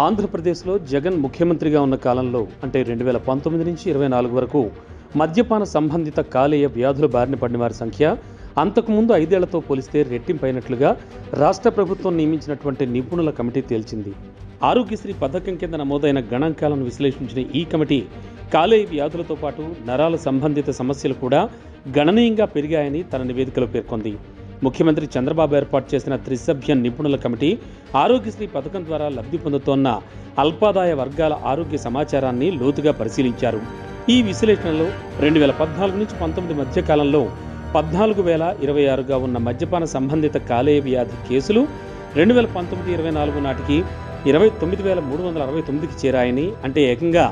ఆంధ్రప్రదేశ్లో జగన్ ముఖ్యమంత్రిగా ఉన్న కాలంలో అంటే రెండు వేల పంతొమ్మిది నుంచి ఇరవై నాలుగు వరకు మద్యపాన సంబంధిత కాలేయ వ్యాధుల బారిన పడిన వారి సంఖ్య అంతకుముందు ఐదేళ్ళతో పోలిస్తే రెట్టింపైనట్లుగా రాష్ట్ర ప్రభుత్వం నియమించినటువంటి నిపుణుల కమిటీ తేల్చింది. ఆరోగ్యశ్రీ పథకం కింద నమోదైన గణాంకాలను విశ్లేషించిన ఈ కమిటీ కాలేయ వ్యాధులతో పాటు నరాల సంబంధిత సమస్యలు కూడా గణనీయంగా పెరిగాయని తన నివేదికలో పేర్కొంది. ముఖ్యమంత్రి చంద్రబాబు ఏర్పాటు చేసిన త్రిసభ్య నిపుణుల కమిటీ ఆరోగ్యశ్రీ పథకం ద్వారా లబ్ధి పొందుతోన్న అల్పాదాయ వర్గాల ఆరోగ్య సమాచారాన్ని లోతుగా పరిశీలించారు. ఈ విశ్లేషణలో రెండు వేల పద్నాలుగు నుంచి పంతొమ్మిది మధ్య కాలంలో పద్నాలుగు వేల ఇరవై ఆరుగా ఉన్న మద్యపాన సంబంధిత కాలేయ వ్యాధి కేసులు రెండు వేల పంతొమ్మిది ఇరవై నాలుగు నాటికి ఇరవై తొమ్మిది వేల మూడు వందల అరవై తొమ్మిదికి చేరాయని అంటే ఏకంగా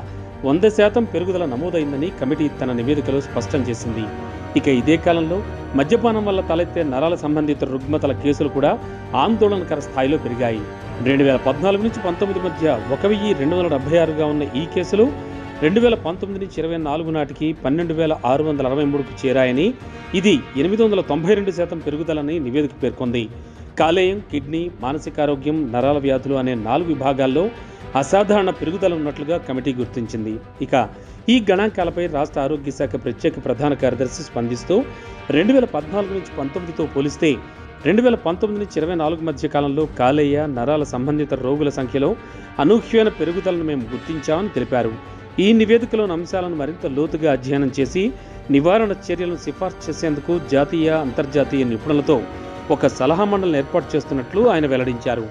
వంద శాతం పెరుగుదల నమోదైందని కమిటీ తన నివేదికలో స్పష్టం చేసింది. ఇక ఇదే కాలంలో మద్యపానం వల్ల తలెత్తే నరాల సంబంధిత రుగ్మతల కేసులు కూడా ఆందోళనకర స్థాయిలో పెరిగాయి. రెండు వేల పద్నాలుగు నుంచి పంతొమ్మిది మధ్య ఒక వెయ్యి రెండు వందల డెబ్బై ఆరుగా ఉన్న ఈ కేసులు రెండు వేల పంతొమ్మిది నుంచి ఇరవై నాలుగు నాటికి పన్నెండు వేల ఆరు వందల అరవై మూడుకు చేరాయని ఇది ఎనిమిది వందల తొంభై రెండు శాతం పెరుగుదలని నివేదిక పేర్కొంది. కాలేయం కిడ్నీ మానసిక ఆరోగ్యం నరాల వ్యాధులు అనే నాలుగు విభాగాల్లో అసాధారణ పెరుగుదల ఉన్నట్లుగా కమిటీ గుర్తించింది. ఇక ఈ గణాంకాలపై రాష్ట్ర ఆరోగ్య శాఖ ప్రత్యేక ప్రధాన కార్యదర్శి స్పందిస్తూ రెండు వేల పద్నాలుగు నుంచి పంతొమ్మిదితో పోలిస్తే రెండు వేల పంతొమ్మిది నుంచి ఇరవై నాలుగు మధ్య కాలంలో కాలేయ నరాల సంబంధిత రోగుల సంఖ్యలో అనూహ్యమైన పెరుగుదలను మేము గుర్తించామని తెలిపారు. ఈ నివేదికలోని అంశాలను మరింత లోతుగా అధ్యయనం చేసి నివారణ చర్యలను సిఫార్సు చేసేందుకు జాతీయ అంతర్జాతీయ నిపుణులతో ఒక సలహా మండలిని ఏర్పాటు చేస్తున్నట్లు ఆయన వెల్లడించారు.